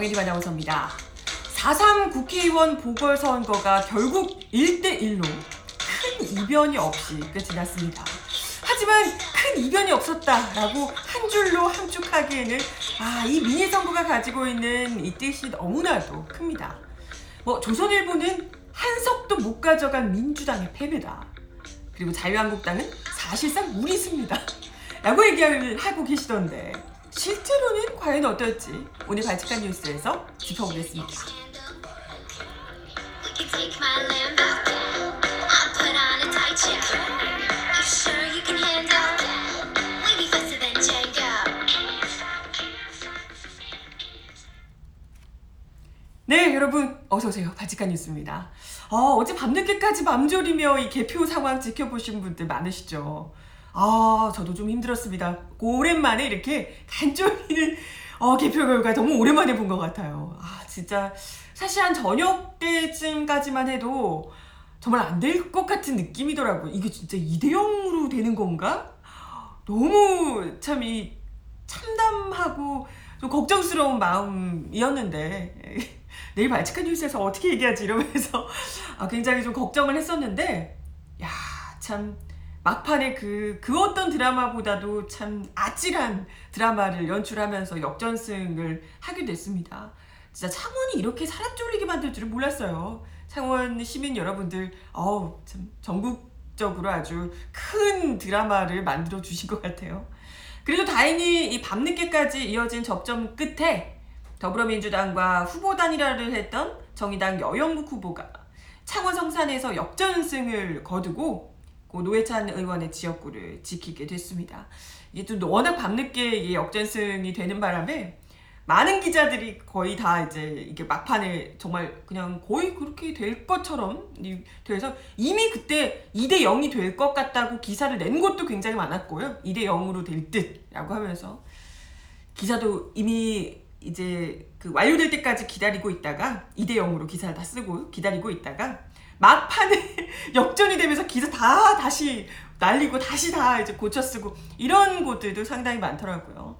정혜림 아나운서입니다. 4.3 국회의원 보궐선거가 결국 1대1로 큰 이변이 없이 끝이 났습니다. 하지만 큰 이변이 없었다라고 한 줄로 함축하기에는 아, 이 미니 선거가 가지고 있는 이 뜻이 너무나도 큽니다. 뭐 조선일보는 한석도 못 가져간 민주당의 패배다. 그리고 자유한국당은 사실상 무리수입니다. 라고 얘기를 하고 계시던데 실제로는 과연 어떨지 오늘 발칙한 뉴스에서 짚어보겠습니다. 네, 여러분 어서 오세요. 바칙한 뉴스입니다. 어, 어제 밤늦게까지 맘졸이며 이 개표 상황 지켜보신 분들 많으시죠? 아, 저도 좀 힘들었습니다. 오랜만에 이렇게 간절히는 어, 개표 결과 너무 오랜만에 본 것 같아요. 아, 진짜 사실 한 저녁 때쯤까지만 해도 정말 안 될 것 같은 느낌이더라고요. 이게 진짜 2대 0으로 되는 건가? 너무 참 이 참담하고 좀 걱정스러운 마음이었는데 내일 발칙한 뉴스에서 어떻게 얘기하지 이러면서 아, 굉장히 좀 걱정을 했었는데 야 참 막판에 그, 그 어떤 드라마보다도 참 아찔한 드라마를 연출하면서 역전승을 하게 됐습니다. 진짜 창원이 이렇게 사람 쫄리게 만들 줄은 몰랐어요. 창원 시민 여러분들, 어우, 참, 전국적으로 아주 큰 드라마를 만들어 주신 것 같아요. 그래도 다행히 이 밤늦게까지 이어진 접점 끝에 더불어민주당과 후보 단일화를 했던 정의당 여영국 후보가 창원 성산에서 역전승을 거두고 그 노회찬 의원의 지역구를 지키게 됐습니다. 이게 또 워낙 밤늦게 역전승이 되는 바람에 많은 기자들이 거의 다 이제 이게 막판에 정말 그냥 거의 그렇게 될 것처럼 이- 돼서 이미 그때 2대 0이 될 것 같다고 기사를 낸 것도 굉장히 많았고요. 2대 0으로 될 듯라고 하면서 기사도 이미 이제 그 완료될 때까지 기다리고 있다가 2대 0으로 기사를 다 쓰고 기다리고 있다가 막판에 역전이 되면서 기사 다 다시 날리고 다시 다 이제 고쳐 쓰고 이런 곳들도 상당히 많더라고요.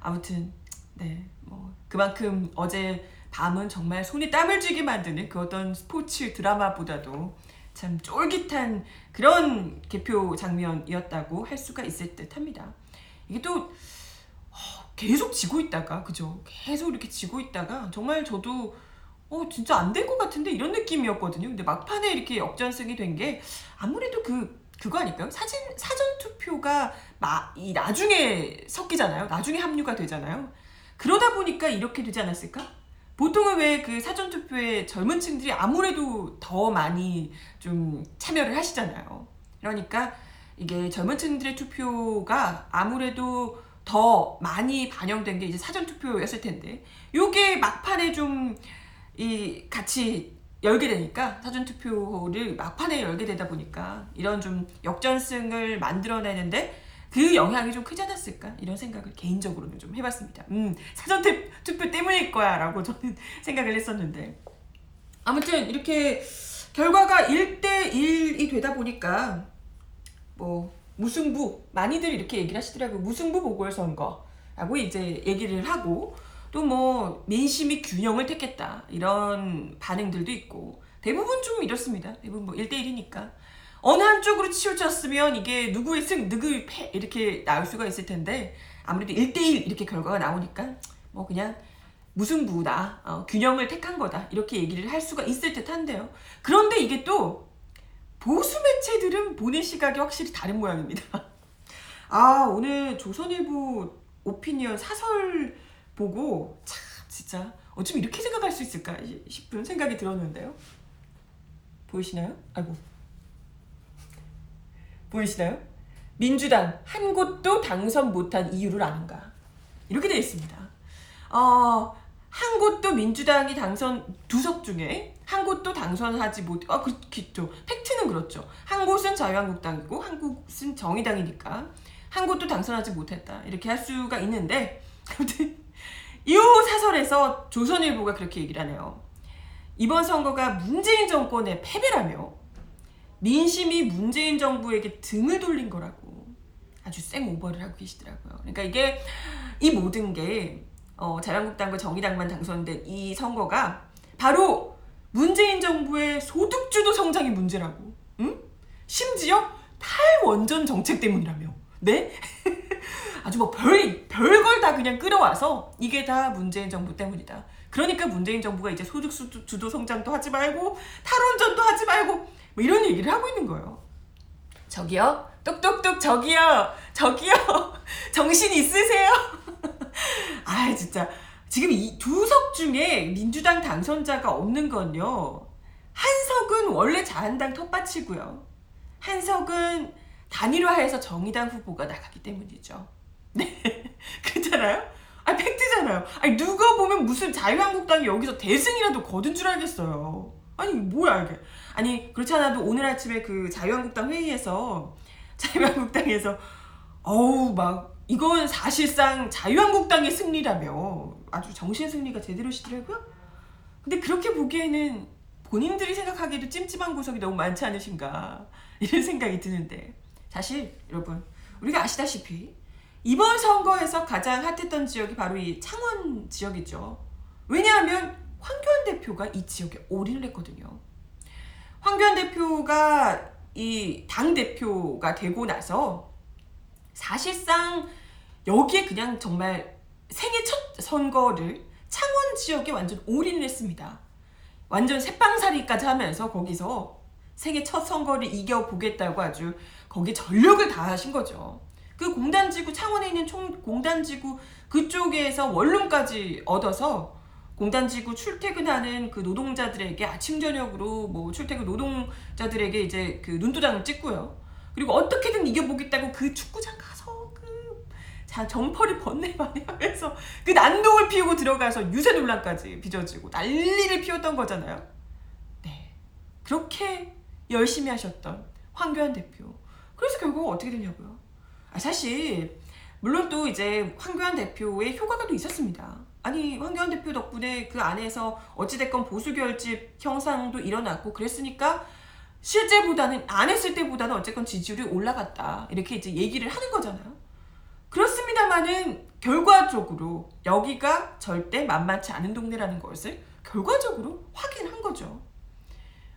아무튼 네, 뭐 그만큼 어제 밤은 정말 손이 땀을 쥐게 만드는 그 어떤 스포츠 드라마보다도 참 쫄깃한 그런 개표 장면이었다고 할 수가 있을 듯합니다. 이게 또 어, 계속 지고 있다가 그죠? 계속 이렇게 지고 있다가 정말 저도 어 진짜 안될것 같은데 이런 느낌이었거든요. 근데 막판에 이렇게 역전승이 된 게 아무래도 그 그거 아닐까요? 사진 사전 투표가 마, 이 나중에 섞이잖아요. 나중에 합류가 되잖아요. 그러다 보니까 이렇게 되지 않았을까? 보통은 왜 그 사전 투표에 젊은 층들이 아무래도 더 많이 좀 참여를 하시잖아요. 그러니까 이게 젊은 층들의 투표가 아무래도 더 많이 반영된 게 이제 사전 투표였을 텐데 요게 막판에 좀 이 같이 열게 되니까 사전 투표를 막판에 열게 되다 보니까 이런 좀 역전승을 만들어내는데 그 영향이 좀 크지 않았을까 이런 생각을 개인적으로는 좀 해봤습니다. 음 사전 투- 투표 때문일 거야라고 저는 생각을 했었는데 아무튼 이렇게 결과가 1대1이 되다 보니까 뭐 무승부 많이들 이렇게 얘기를 하시더라고요. 무승부 보궐선거라고 이제 얘기를 하고 또 뭐 민심이 균형을 택했다 이런 반응들도 있고 대부분 좀 이렇습니다. 대부분 뭐 1대1이니까 어느 한쪽으로 치우쳤으면 이게 누구의 승 누구의 패 이렇게 나올 수가 있을 텐데 아무래도 1대1 이렇게 결과가 나오니까 뭐 그냥 무승부다 어, 균형을 택한 거다 이렇게 얘기를 할 수가 있을 듯 한데요. 그런데 이게 또 보수 매체들은 보는 시각이 확실히 다른 모양입니다. 아 오늘 조선일보 오피니언 사설 보고 참 진짜 어쩜 이렇게 생각할 수 있을까 싶은 생각이 들었는데요. 보이시나요? 아이고 보이시나요? 민주당 한 곳도 당선 못한 이유를 아는가? 이렇게 되어 있습니다. 어, 한 곳도 민주당이 당선 두 석 중에 한 곳도 당선하지 못, 아, 그렇죠. 팩트는 그렇죠. 한 곳은 자유한국당이고 한 곳은 정의당이니까 한 곳도 당선하지 못했다. 이렇게 할 수가 있는데, 이 사설에서 조선일보가 그렇게 얘기를 하네요. 이번 선거가 문재인 정권의 패배라며 민심이 문재인 정부에게 등을 돌린 거라고 아주 쌩 오버를 하고 계시더라고요. 그러니까 이게 이 모든 게 어, 자유한국당과 정의당만 당선된 이 선거가 바로 문재인 정부의 소득주도 성장이 문제라고. 응? 심지어 탈원전 정책 때문이라며. 네? 아주 뭐 별, 별걸 다 그냥 끌어와서 이게 다 문재인 정부 때문이다. 그러니까 문재인 정부가 이제 소득 주도 성장도 하지 말고 탈원전도 하지 말고 뭐 이런 얘기를 하고 있는 거예요. 저기요? 똑똑똑 저기요? 저기요? 정신 있으세요? 아 진짜 지금 이 두 석 중에 민주당 당선자가 없는 건요. 한 석은 원래 자한당 텃밭이고요. 한 석은 단일화해서 정의당 후보가 나가기 때문이죠. 네, 그렇잖아요. 아 팩트잖아요. 아니 누가 보면 무슨 자유한국당이 여기서 대승이라도 거둔 줄 알겠어요. 아니 뭐야 이게? 아니 그렇지 않아도 오늘 아침에 그 자유한국당 회의에서 자유한국당에서 어우 막 이건 사실상 자유한국당의 승리라며 아주 정신 승리가 제대로 시더라고요. 근데 그렇게 보기에는 본인들이 생각하기에도 찜찜한 구석이 너무 많지 않으신가 이런 생각이 드는데 사실 여러분 우리가 아시다시피 이번 선거에서 가장 핫했던 지역이 바로 이 창원 지역이죠. 왜냐하면 황교안 대표가 이 지역에 올인을 했거든요. 황교안 대표가 이 당 대표가 되고 나서 사실상 여기에 그냥 정말 생애 첫 선거를 창원 지역에 완전 올인을 했습니다. 완전 새빵살이까지 하면서 거기서 생애 첫 선거를 이겨보겠다고 아주 거기에 전력을 다하신 거죠. 그 공단지구 창원에 있는 총 공단지구 그쪽에서 원룸까지 얻어서 공단지구 출퇴근하는 그 노동자들에게 아침 저녁으로 뭐 출퇴근 노동자들에게 이제 그 눈도장을 찍고요. 그리고 어떻게든 이겨보겠다고 그 축구장 가서 그 자, 점퍼를 번내만에 하면서 그 난동을 피우고 들어가서 유세 논란까지 빚어지고 난리를 피웠던 거잖아요. 네. 그렇게 열심히 하셨던 황교안 대표. 그래서 결국 어떻게 되냐고요. 아, 사실 물론 또 이제 황교안 대표의 효과가 또 있었습니다. 아니 황교안 대표 덕분에 그 안에서 어찌됐건 보수 결집 형상도 일어났고 그랬으니까 실제보다는 안 했을 때보다는 어쨌건 지지율이 올라갔다 이렇게 이제 얘기를 하는 거잖아요. 그렇습니다만은 결과적으로 여기가 절대 만만치 않은 동네라는 것을 결과적으로 확인한 거죠.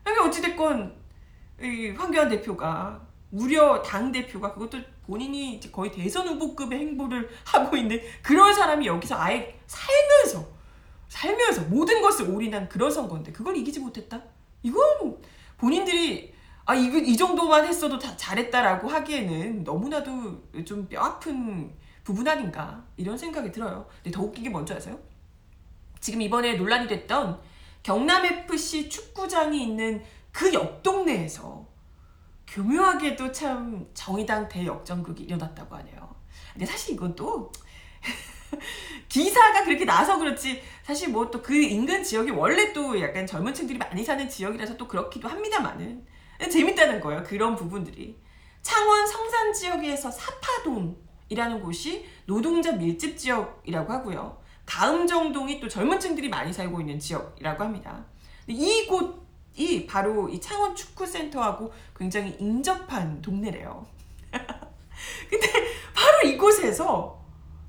여기 어찌됐건 이 황교안 대표가 무려 당 대표가 그것도 본인이 거의 대선 후보급의 행보를 하고 있는 그런 사람이 여기서 아예 살면서 살면서 모든 것을 올인한 그런 선거인데 그걸 이기지 못했다? 이건 본인들이 아 이거 이 정도만 했어도 다 잘했다라고 하기에는 너무나도 좀 뼈아픈 부분 아닌가 이런 생각이 들어요. 근데 더 웃긴 게 뭔지 아세요? 지금 이번에 논란이 됐던 경남 FC 축구장이 있는 그 옆 동네에서 교묘하게도 참 정의당 대역전극이 일어났다고 하네요. 근데 사실 이건 또 기사가 그렇게 나서 그렇지 사실 뭐 또 그 인근 지역이 원래 또 약간 젊은 층들이 많이 사는 지역이라서 또 그렇기도 합니다만은 재밌다는 거예요. 그런 부분들이. 창원 성산 지역에서 사파동이라는 곳이 노동자 밀집 지역이라고 하고요. 가음정동이 또 젊은 층들이 많이 살고 있는 지역이라고 합니다. 이곳 이 바로 이 창원 축구센터하고 굉장히 인접한 동네래요. 근데 바로 이곳에서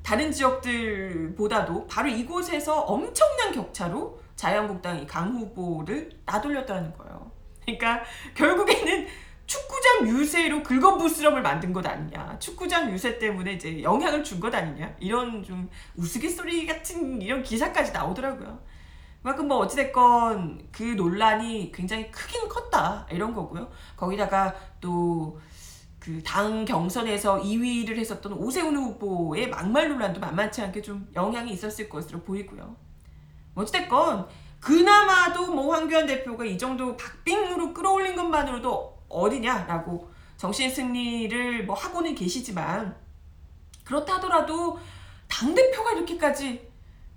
다른 지역들보다도 바로 이곳에서 엄청난 격차로 자유한국당이 강 후보를 나돌렸다는 거예요. 그러니까 결국에는 축구장 유세로 긁어부스럼을 만든 것 아니냐. 축구장 유세 때문에 이제 영향을 준 것 아니냐. 이런 좀 우스갯소리 같은 이런 기사까지 나오더라고요. 그만큼 뭐 어찌됐건 그 논란이 굉장히 크긴 컸다 이런 거고요. 거기다가 또 그 당 경선에서 2위를 했었던 오세훈 후보의 막말 논란도 만만치 않게 좀 영향이 있었을 것으로 보이고요. 뭐 어찌됐건 그나마도 뭐 황교안 대표가 이 정도 박빙으로 끌어올린 것만으로도 어디냐라고 정신 승리를 뭐 하고는 계시지만 그렇다 하더라도 당 대표가 이렇게까지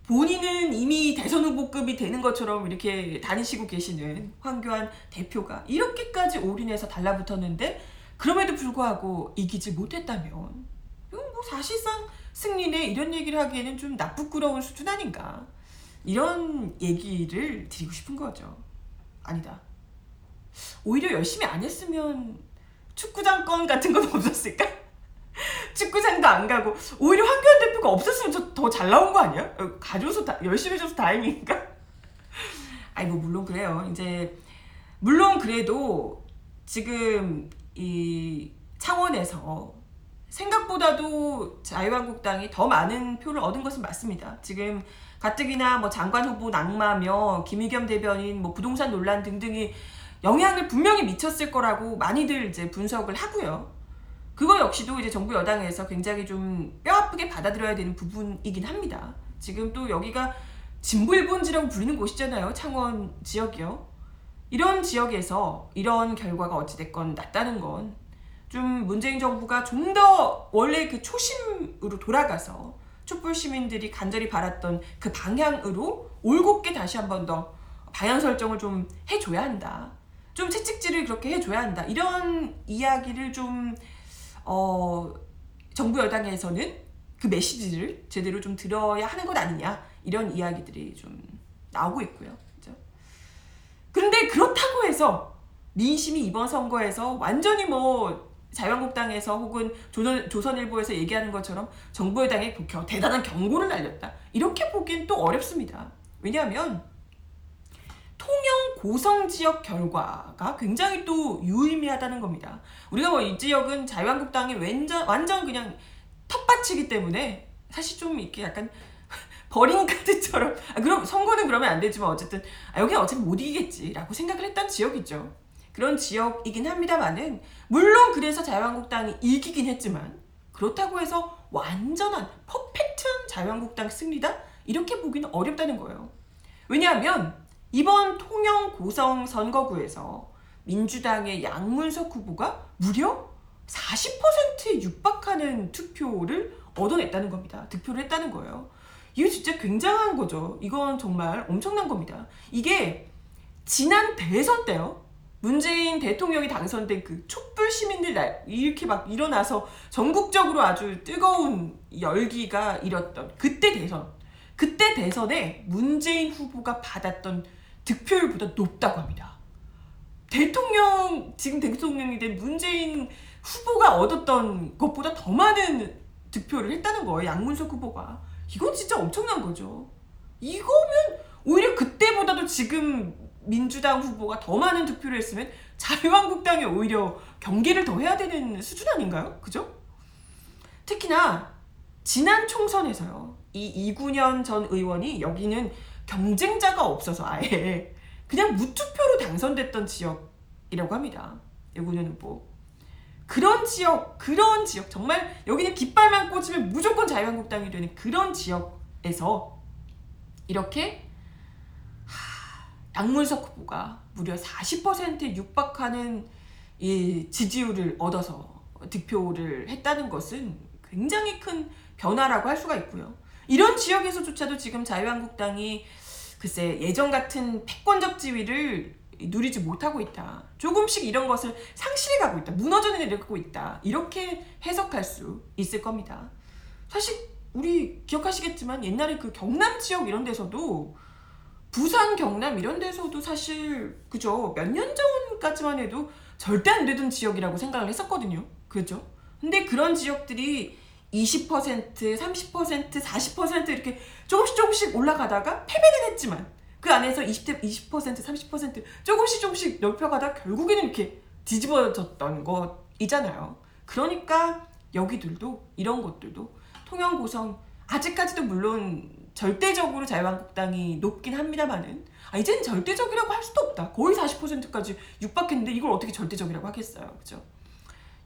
본인은 이미 대선 후보급이 되는 것처럼 이렇게 다니시고 계시는 황교안 대표가 이렇게까지 올인해서 달라붙었는데 그럼에도 불구하고 이기지 못했다면 뭐 사실상 승리네 이런 얘기를 하기에는 좀 나쁘끄러운 수준 아닌가? 이런 얘기를 드리고 싶은 거죠. 아니다. 오히려 열심히 안 했으면 축구장 건 같은 건 없었을까? 안 가고 오히려 황교안 대표가 없었으면 저 더 잘 나온 거 아니야? 어, 가줘서 다, 열심히 해줘서 다행이니까. 뭐 물론 그래요. 이제 물론 그래도 지금 이 창원에서 생각보다도 자유한국당이 더 많은 표를 얻은 것은 맞습니다. 지금 가뜩이나 뭐 장관 후보 낙마며 김의겸 대변인 뭐 부동산 논란 등등이 영향을 분명히 미쳤을 거라고 많이들 이제 분석을 하고요. 그거 역시도 이제 정부 여당에서 굉장히 좀 뼈아프게 받아들여야 되는 부분이긴 합니다. 지금 또 여기가 진보 일본지라고 불리는 곳이잖아요. 창원 지역이요. 이런 지역에서 이런 결과가 어찌됐건 났다는 건 좀 문재인 정부가 좀 더 원래 그 초심으로 돌아가서 촛불 시민들이 간절히 바랐던 그 방향으로 올곧게 다시 한 번 더 방향 설정을 좀 해줘야 한다. 좀 채찍질을 그렇게 해줘야 한다. 이런 이야기를 좀 어, 정부 여당에서는 그 메시지를 제대로 좀 들어야 하는 것 아니냐 이런 이야기들이 좀 나오고 있고요. 그죠? 그런데 그렇다고 해서 민심이 이번 선거에서 완전히 뭐 자유한국당에서 혹은 조선, 조선일보에서 얘기하는 것처럼 정부 여당에 겨- 대단한 경고를 날렸다. 이렇게 보기엔 또 어렵습니다. 왜냐하면 통영 고성 지역 결과가 굉장히 또 유의미하다는 겁니다. 우리가 뭐 이 지역은 자유한국당이 완전 완전 그냥 텃밭이기 때문에 사실 좀 이렇게 약간 버린 카드처럼 아, 그럼 선거는 그러면 안 되지만 어쨌든 아, 여기 어차피 못 이기겠지라고 생각을 했던 지역이죠. 그런 지역이긴 합니다만은 물론 그래서 자유한국당이 이기긴 했지만 그렇다고 해서 완전한 퍼펙트한 자유한국당 승리다 이렇게 보기는 어렵다는 거예요. 왜냐하면 이번 통영 고성 선거구에서 민주당의 양문석 후보가 무려 40%에 육박하는 투표를 얻어냈다는 겁니다. 득표를 했다는 거예요. 이거 진짜 굉장한 거죠. 이건 정말 엄청난 겁니다. 이게 지난 대선 때요. 문재인 대통령이 당선된 그 촛불 시민들 날 이렇게 막 일어나서 전국적으로 아주 뜨거운 열기가 일었던 그때 대선. 그때 대선에 문재인 후보가 받았던 득표율보다 높다고 합니다. 대통령 지금 대통령이 된 문재인 후보가 얻었던 것보다 더 많은 득표를 했다는 거예요. 양문석 후보가. 이건 진짜 엄청난 거죠. 이거면 오히려 그때보다도 지금 민주당 후보가 더 많은 득표를 했으면 자유한국당이 오히려 경계를 더 해야 되는 수준 아닌가요? 그죠? 특히나 지난 총선에서요. 이 이군현 전 의원이 여기는 경쟁자가 없어서 아예 그냥 무투표로 당선됐던 지역이라고 합니다. 이군현 후보. 그런 지역, 그런 지역, 정말 여기는 깃발만 꽂으면 무조건 자유한국당이 되는 그런 지역에서 이렇게 하, 양문석 후보가 무려 40%에 육박하는 이 지지율을 얻어서 득표를 했다는 것은 굉장히 큰 변화라고 할 수가 있고요. 이런 지역에서조차도 지금 자유한국당이 글쎄 예전 같은 패권적 지위를 누리지 못하고 있다. 조금씩 이런 것을 상실해 가고 있다. 무너져 내려가고 있다. 이렇게 해석할 수 있을 겁니다. 사실 우리 기억하시겠지만 옛날에 그 경남 지역 이런 데서도 부산, 경남 이런 데서도 사실 그죠 몇 년 전까지만 해도 절대 안 되던 지역이라고 생각을 했었거든요. 그죠? 근데 그런 지역들이 20%, 30%, 40% 이렇게 조금씩 조금씩 올라가다가 패배는 했지만 그 안에서 20대 20%, 30% 조금씩 조금씩 넓혀가다 결국에는 이렇게 뒤집어졌던 것이잖아요. 그러니까 여기들도 이런 것들도 통영 고성 아직까지도 물론 절대적으로 자유한국당이 높긴 합니다만은 아, 이제는 절대적이라고 할 수도 없다. 거의 40%까지 육박했는데 이걸 어떻게 절대적이라고 하겠어요. 그죠?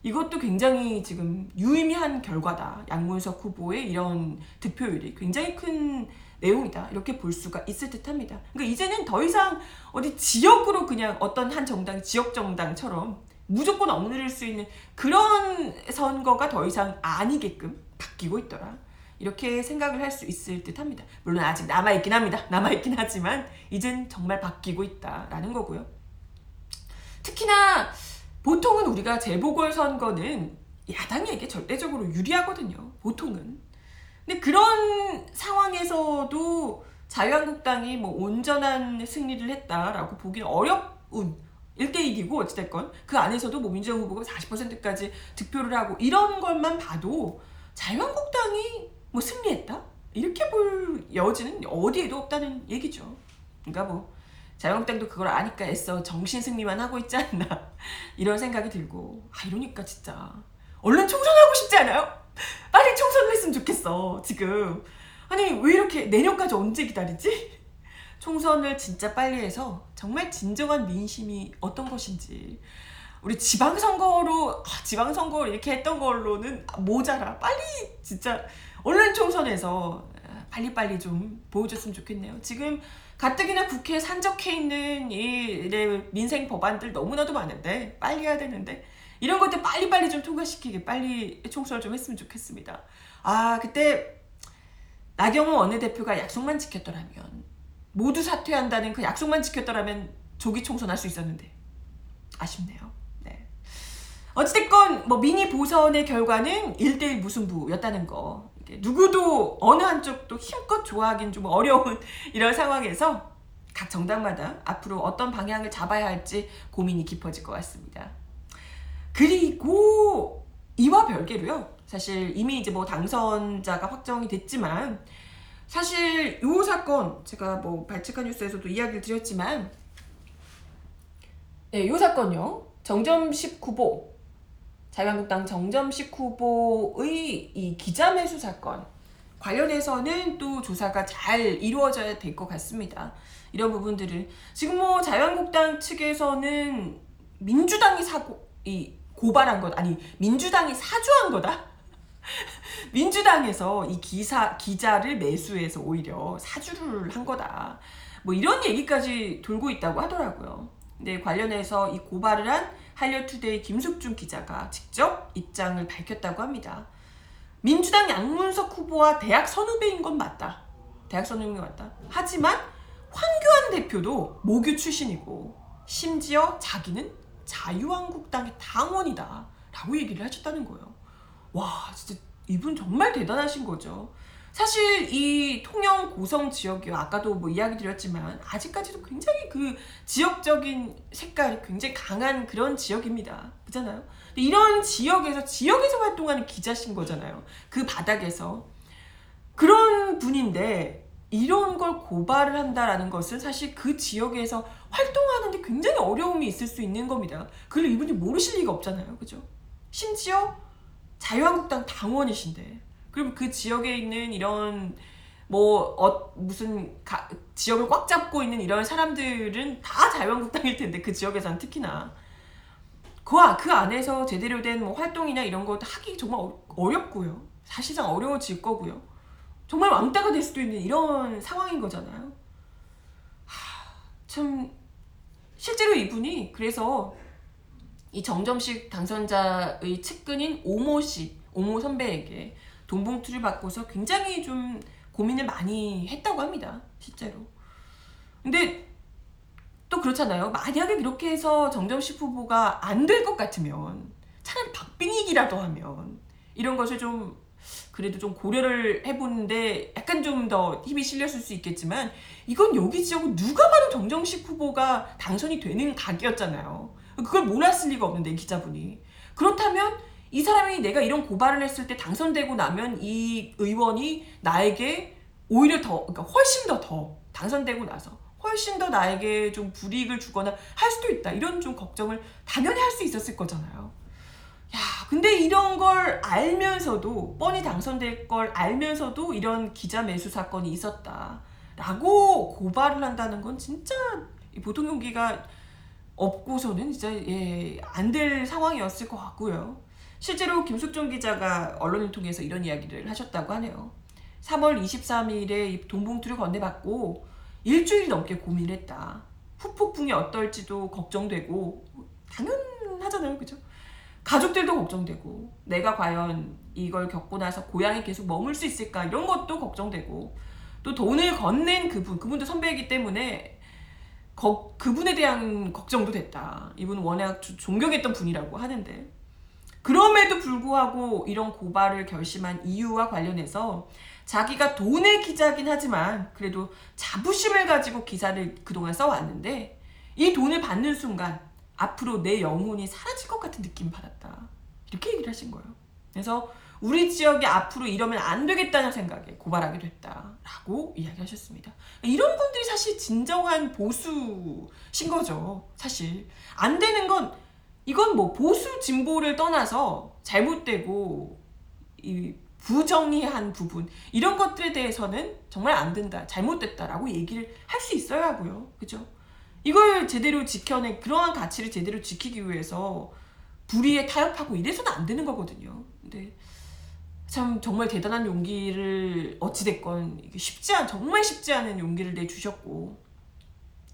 이것도 굉장히 지금 유의미한 결과다. 양문석 후보의 이런 득표율이 굉장히 큰 내용이다. 이렇게 볼 수가 있을 듯 합니다. 그러니까 이제는 더 이상 어디 지역으로 그냥 어떤 한 정당, 지역 정당처럼 무조건 억누를 수 있는 그런 선거가 더 이상 아니게끔 바뀌고 있더라. 이렇게 생각을 할 수 있을 듯 합니다. 물론 아직 남아있긴 합니다. 남아있긴 하지만, 이젠 정말 바뀌고 있다라는 거고요. 특히나, 보통은 우리가 재보궐선거는 야당에게 절대적으로 유리하거든요. 보통은. 근데 그런 상황에서도 자유한국당이 뭐 온전한 승리를 했다라고 보기는 어려운 1대1이고 어찌됐건 그 안에서도 뭐 민주당 후보가 40%까지 득표를 하고 이런 것만 봐도 자유한국당이 뭐 승리했다? 이렇게 볼 여지는 어디에도 없다는 얘기죠. 그러니까 뭐 자유한국당도 그걸 아니까 애써 정신 승리만 하고 있지 않나 이런 생각이 들고. 아 이러니까 진짜. 얼른 총선하고 싶지 않아요? 빨리 총선을 했으면 좋겠어 지금. 아니 왜 이렇게 내년까지 언제 기다리지? 총선을 진짜 빨리 해서 정말 진정한 민심이 어떤 것인지. 우리 지방선거로 아, 지방선거를 이렇게 했던 걸로는 모자라. 빨리 진짜 얼른 총선에서 빨리빨리 좀 보여줬으면 좋겠네요. 지금 가뜩이나 국회에 산적해 있는 이 민생 법안들 너무나도 많은데 빨리 해야 되는데 이런 것들 빨리빨리 좀 통과시키게 빨리 총선을 좀 했으면 좋겠습니다 아 그때 나경원 원내대표가 약속만 지켰더라면 모두 사퇴한다는 그 약속만 지켰더라면 조기 총선할 수 있었는데 아쉽네요. 네. 어찌됐건 뭐 미니 보선의 결과는 1대1 무승부였다는 거. 누구도 어느 한쪽도 힘껏 좋아하긴 좀 어려운 이런 상황에서 각 정당마다 앞으로 어떤 방향을 잡아야 할지 고민이 깊어질 것 같습니다. 그리고 이와 별개로요. 사실 이미 이제 뭐 당선자가 확정이 됐지만 사실 요 사건 제가 뭐 발칙한 뉴스에서도 이야기를 드렸지만 네, 요 사건요. 정점식 후보 자유한국당 정점식 후보의 이 기자 매수 사건 관련해서는 또 조사가 잘 이루어져야 될 것 같습니다. 이런 부분들을 지금 뭐 자유한국당 측에서는 민주당이 사고 이 고발한 것 아니 민주당이 사주한 거다. 민주당에서 이 기사 기자를 매수해서 오히려 사주를 한 거다. 뭐 이런 얘기까지 돌고 있다고 하더라고요. 근데 관련해서 이 고발을 한 한려투데이 김숙준 기자가 직접 입장을 밝혔다고 합니다. 민주당 양문석 후보와 대학 선후배인 건 맞다. 대학 선후배인 건 맞다. 하지만 황교안 대표도 모교 출신이고 심지어 자기는 자유한국당의 당원이다. 라고 얘기를 하셨다는 거예요. 와, 진짜 이분 정말 대단하신 거죠. 사실 이 통영 고성 지역이요. 아까도 뭐 이야기 드렸지만 아직까지도 굉장히 그 지역적인 색깔이 굉장히 강한 그런 지역입니다. 그잖아요. 이런 지역에서 지역에서 활동하는 기자신 거잖아요. 그 바닥에서 그런 분인데 이런 걸 고발을 한다라는 것은 사실 그 지역에서 활동하는데 굉장히 어려움이 있을 수 있는 겁니다. 그걸 이분이 모르실 리가 없잖아요. 그죠? 심지어 자유한국당 당원이신데 그럼 그 지역에 있는 이런 뭐 어, 무슨 가, 지역을 꽉 잡고 있는 이런 사람들은 다 자유한국당일 텐데 그 지역에서는 특히나. 그, 아, 그 안에서 제대로 된 뭐 활동이나 이런 거 하기 정말 어, 어렵고요. 사실상 어려워질 거고요. 정말 왕따가 될 수도 있는 이런 상황인 거잖아요. 하, 참 실제로 이분이 그래서 이 정점식 당선자의 측근인 오모 씨, 오모 선배에게 돈 봉투를 받고서 굉장히 좀 고민을 많이 했다고 합니다. 실제로. 근데 또 그렇잖아요. 만약에 그렇게 해서 정점식 후보가 안 될 것 같으면 차라리 박빙이기라도 하면 이런 것을 좀 그래도 좀 고려를 해보는데 약간 좀 더 힘이 실렸을 수 있겠지만 이건 여기 지역은 누가 봐도 정정식 후보가 당선이 되는 각이었잖아요. 그걸 몰랐을 리가 없는데 기자분이 그렇다면 이 사람이 내가 이런 고발을 했을 때 당선되고 나면 이 의원이 나에게 오히려 더 그러니까 훨씬 더 더 당선되고 나서 훨씬 더 나에게 좀 불이익을 주거나 할 수도 있다 이런 좀 걱정을 당연히 할 수 있었을 거잖아요. 야, 근데 이런 걸 알면서도 뻔히 당선될 걸 알면서도 이런 기자 매수 사건이 있었다 라고 고발을 한다는 건 진짜 보통 용기가 없고서는 진짜 예, 안 될 상황이었을 것 같고요. 실제로 김숙종 기자가 언론을 통해서 이런 이야기를 하셨다고 하네요. 3월 23일에 돈봉투를 건네받고 일주일 넘게 고민을 했다. 후폭풍이 어떨지도 걱정되고 당연 하잖아요. 그죠? 가족들도 걱정되고 내가 과연 이걸 겪고 나서 고향에 계속 머물 수 있을까 이런 것도 걱정되고 또 돈을 건넨 그분 그분도 선배이기 때문에 거- 그분에 대한 걱정도 됐다. 이분은 워낙 조- 존경했던 분이라고 하는데 그럼에도 불구하고 이런 고발을 결심한 이유와 관련해서 자기가 돈의 기자긴 하지만 그래도 자부심을 가지고 기사를 그동안 써왔는데 이 돈을 받는 순간 앞으로 내 영혼이 사라질 것 같은 느낌 받았다. 이렇게 얘기를 하신 거예요. 그래서 우리 지역이 앞으로 이러면 안 되겠다는 생각에 고발하게 됐다라고 이야기하셨습니다. 이런 분들이 사실 진정한 보수신 거죠. 사실 안 되는 건 이건 뭐 보수 진보를 떠나서 잘못되고 이 부정의한 부분 이런 것들에 대해서는 정말 안 된다, 잘못됐다라고 얘기를 할 수 있어야 하고요, 그죠? 이걸 제대로 지켜내 그러한 가치를 제대로 지키기 위해서 불의에 타협하고 이래서는 안 되는 거거든요. 근데 참 정말 대단한 용기를 어찌됐건 쉽지 않 정말 쉽지 않은 용기를 내 주셨고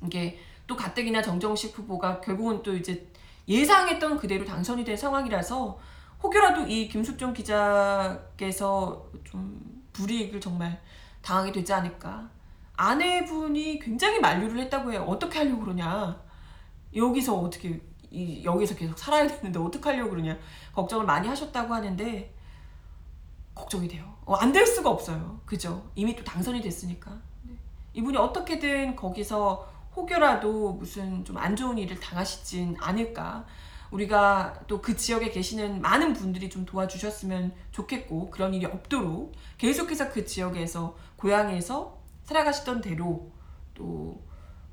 이게 또 가뜩이나 정정식 후보가 결국은 또 이제 예상했던 그대로 당선이 된 상황이라서 혹여라도 이 김숙종 기자께서 좀 불이익을 정말 당하게 되지 않을까. 아내분이 굉장히 만류를 했다고 해요. 어떻게 하려고 그러냐. 여기서 어떻게, 이, 여기서 계속 살아야 되는데 어떻게 하려고 그러냐. 걱정을 많이 하셨다고 하는데, 걱정이 돼요. 어, 안될 수가 없어요. 그죠? 이미 또 당선이 됐으니까. 네. 이분이 어떻게든 거기서 혹여라도 무슨 좀 안 좋은 일을 당하시진 않을까. 우리가 또 그 지역에 계시는 많은 분들이 좀 도와주셨으면 좋겠고 그런 일이 없도록 계속해서 그 지역에서 고향에서 살아가시던 대로 또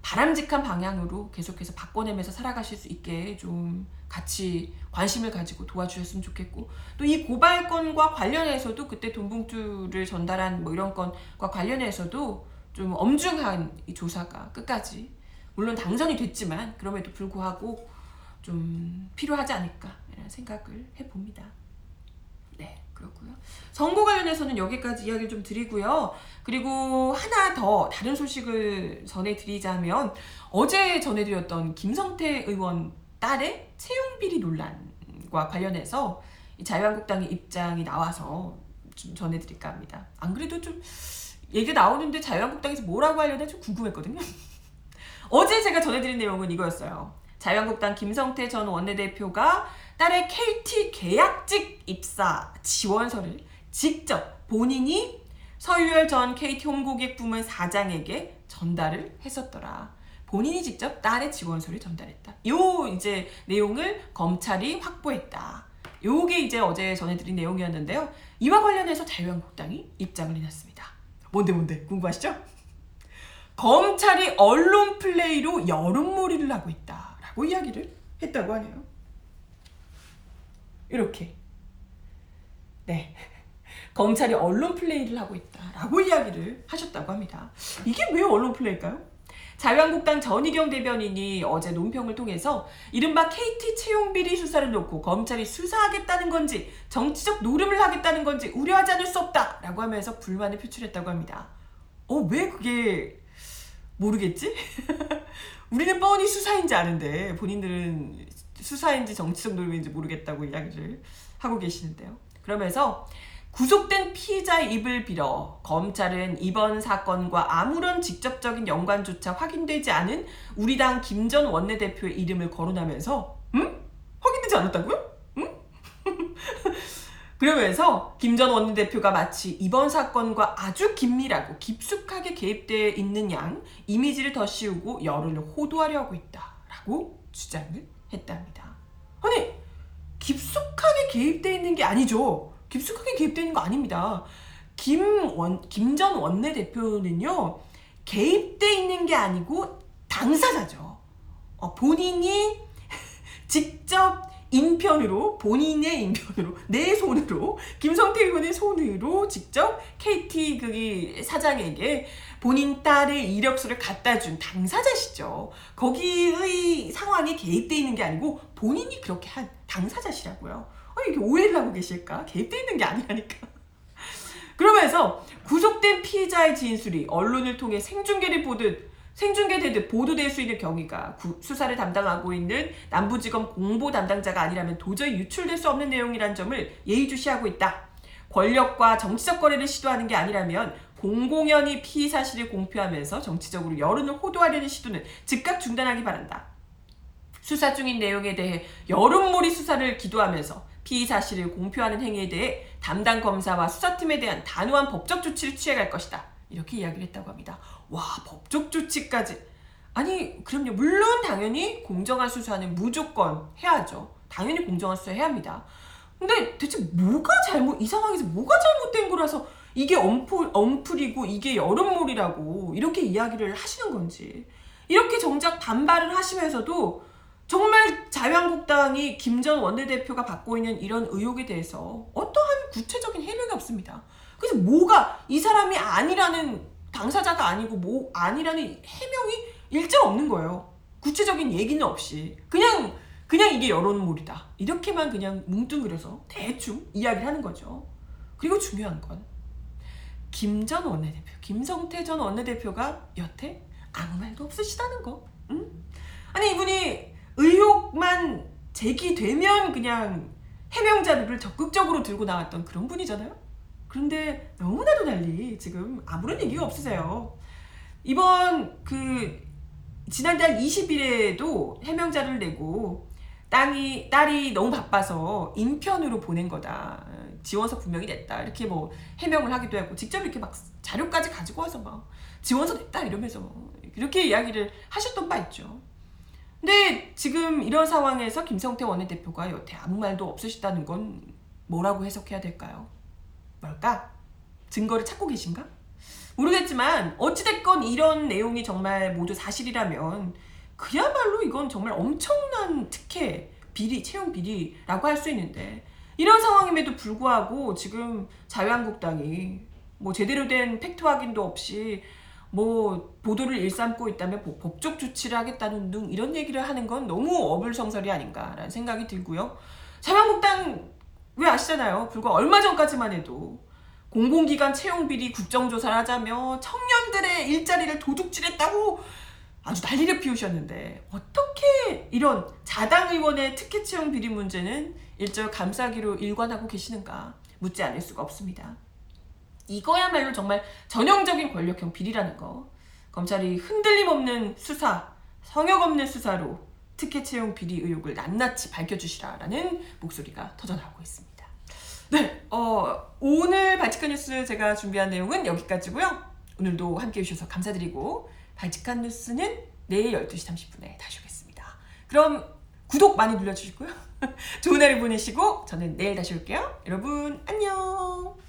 바람직한 방향으로 계속해서 바꿔내면서 살아가실 수 있게 좀 같이 관심을 가지고 도와주셨으면 좋겠고 또 이 고발건과 관련해서도 그때 돈봉투를 전달한 뭐 이런 건과 관련해서도 좀 엄중한 이 조사가 끝까지 물론 당선이 됐지만 그럼에도 불구하고 좀 필요하지 않을까라는 생각을 해봅니다. 네, 그렇고요. 선거 관련해서는 여기까지 이야기를 좀 드리고요. 그리고 하나 더 다른 소식을 전해드리자면 어제 전해드렸던 김성태 의원 딸의 채용 비리 논란과 관련해서 이 자유한국당의 입장이 나와서 좀 전해드릴까 합니다. 안 그래도 좀 얘기 나오는데 자유한국당에서 뭐라고 하려나 좀 궁금했거든요. 어제 제가 전해드린 내용은 이거였어요. 자유한국당 김성태 전 원내대표가 딸의 KT 계약직 입사 지원서를 직접 본인이 서유열 전 KT 홍보객 부문 사장에게 전달을 했었더라. 본인이 직접 딸의 지원서를 전달했다. 요 이제 내용을 검찰이 확보했다. 요게 이제 어제 전해드린 내용이었는데요. 이와 관련해서 자유한국당이 입장을 내놨습니다. 뭔데 뭔데 궁금하시죠? 검찰이 언론 플레이로 여론몰이를 하고 있다라고 이야기를 했다고 하네요. 이렇게 네 검찰이 언론 플레이를 하고 있다라고 이야기를 하셨다고 합니다. 이게 왜 언론 플레이일까요? 자유한국당 전희경 대변인이 어제 논평을 통해서 이른바 KT 채용 비리 수사를 놓고 검찰이 수사하겠다는 건지 정치적 노름을 하겠다는 건지 우려하지 않을 수 없다라고 하면서 불만을 표출했다고 합니다. 어 왜 그게 모르겠지? 우리는 뻔히 수사인지 아는데 본인들은 수사인지 정치적 노름인지 모르겠다고 이야기를 하고 계시는데요. 그러면서 구속된 피의자의 입을 빌어 검찰은 이번 사건과 아무런 직접적인 연관조차 확인되지 않은 우리 당 김 전 원내대표의 이름을 거론하면서 응? 확인되지 않았다고요? 응? 그러면서 김 전 원내대표가 마치 이번 사건과 아주 긴밀하고 깊숙하게 개입되어 있는 양 이미지를 더 씌우고 여론을 호도하려 하고 있다라고 주장을 했답니다. 아니 깊숙하게 개입되어 있는 게 아니죠. 깊숙하게 개입되어 있는 거 아닙니다. 김원 김전 원내 대표는요 개입돼 있는 게 아니고 당사자죠. 어, 본인이 직접 인편으로 본인의 인편으로 내 손으로 김성태 의원의 손으로 직접 KT 그 사장에게 본인 딸의 이력서를 갖다 준 당사자시죠. 거기의 상황에 개입돼 있는 게 아니고 본인이 그렇게 한 당사자시라고요. 아, 이게 오해를 하고 계실까? 개입돼 있는 게 아니라니까. 그러면서 구속된 피의자의 진술이 언론을 통해 생중계를 보듯 생중계되듯 보도될 수 있는 경위가 구- 수사를 담당하고 있는 남부지검 공보 담당자가 아니라면 도저히 유출될 수 없는 내용이란 점을 예의주시하고 있다. 권력과 정치적 거래를 시도하는 게 아니라면 공공연히 피의 사실을 공표하면서 정치적으로 여론을 호도하려는 시도는 즉각 중단하기 바란다. 수사 중인 내용에 대해 여론몰이 수사를 기도하면서 피의 사실을 공표하는 행위에 대해 담당 검사와 수사팀에 대한 단호한 법적 조치를 취해갈 것이다. 이렇게 이야기를 했다고 합니다. 와, 법적 조치까지. 아니, 그럼요. 물론 당연히 공정한 수사는 무조건 해야죠. 당연히 공정한 수사 해야 합니다. 근데 대체 뭐가 잘못, 이 상황에서 뭐가 잘못된 거라서 이게 엄풀, 엄풀이고 이게 여론몰이라고 이렇게 이야기를 하시는 건지. 이렇게 정작 반발을 하시면서도 정말 자유한국당이 김전 원내대표가 받고 있는 이런 의혹에 대해서 어떠한 구체적인 해명이 없습니다. 그래서 뭐가 이 사람이 아니라는 당사자가 아니고 뭐 아니라는 해명이 일절 없는 거예요. 구체적인 얘기는 없이 그냥 그냥 이게 여론몰이다 이렇게만 그냥 뭉뚱그려서 대충 이야기를 하는 거죠. 그리고 중요한 건 김 전 원내대표, 김성태 전 원내대표가 여태 아무 말도 없으시다는 거. 응? 아니 이분이 의혹만 제기되면 그냥 해명 자료를 적극적으로 들고 나왔던 그런 분이잖아요. 그런데 너무나도 달리 지금 아무런 얘기가 없으세요. 이번 그 지난달 20일에도 해명 자료를 내고 땅이 딸이 너무 바빠서 인편으로 보낸 거다. 지원서 분명히 냈다. 이렇게 뭐 해명을 하기도 하고 직접 이렇게 막 자료까지 가지고 와서 막 지원서 냈다 이러면서 뭐 이렇게 이야기를 하셨던 바 있죠. 근데 지금 이런 상황에서 김성태 원내대표가 여태 아무 말도 없으시다는 건 뭐라고 해석해야 될까요? 뭘까? 증거를 찾고 계신가? 모르겠지만 어찌됐건 이런 내용이 정말 모두 사실이라면 그야말로 이건 정말 엄청난 특혜, 비리, 채용 비리라고 할 수 있는데 이런 상황임에도 불구하고 지금 자유한국당이 뭐 제대로 된 팩트 확인도 없이 뭐 보도를 일삼고 있다면 뭐 법적 조치를 하겠다는 등 이런 얘기를 하는 건 너무 어불성설이 아닌가라는 생각이 들고요. 자유한국당 왜 아시잖아요. 불과 얼마 전까지만 해도 공공기관 채용 비리 국정조사를 하자며 청년들의 일자리를 도둑질했다고 아주 난리를 피우셨는데 어떻게 이런 자당 의원의 특혜 채용 비리 문제는 일절 감싸기로 일관하고 계시는가 묻지 않을 수가 없습니다. 이거야말로 정말 전형적인 권력형 비리라는 거. 검찰이 흔들림 없는 수사, 성역 없는 수사로 특혜 채용 비리 의혹을 낱낱이 밝혀주시라라는 목소리가 터져나오고 있습니다. 네, 어, 오늘 발칙한 뉴스 제가 준비한 내용은 여기까지고요. 오늘도 함께 해 주셔서 감사드리고 발칙한 뉴스는 내일 12시 30분에 다시 오겠습니다. 그럼 구독 많이 눌러주시고요. 좋은 하루 보내시고 저는 내일 다시 올게요. 여러분 안녕.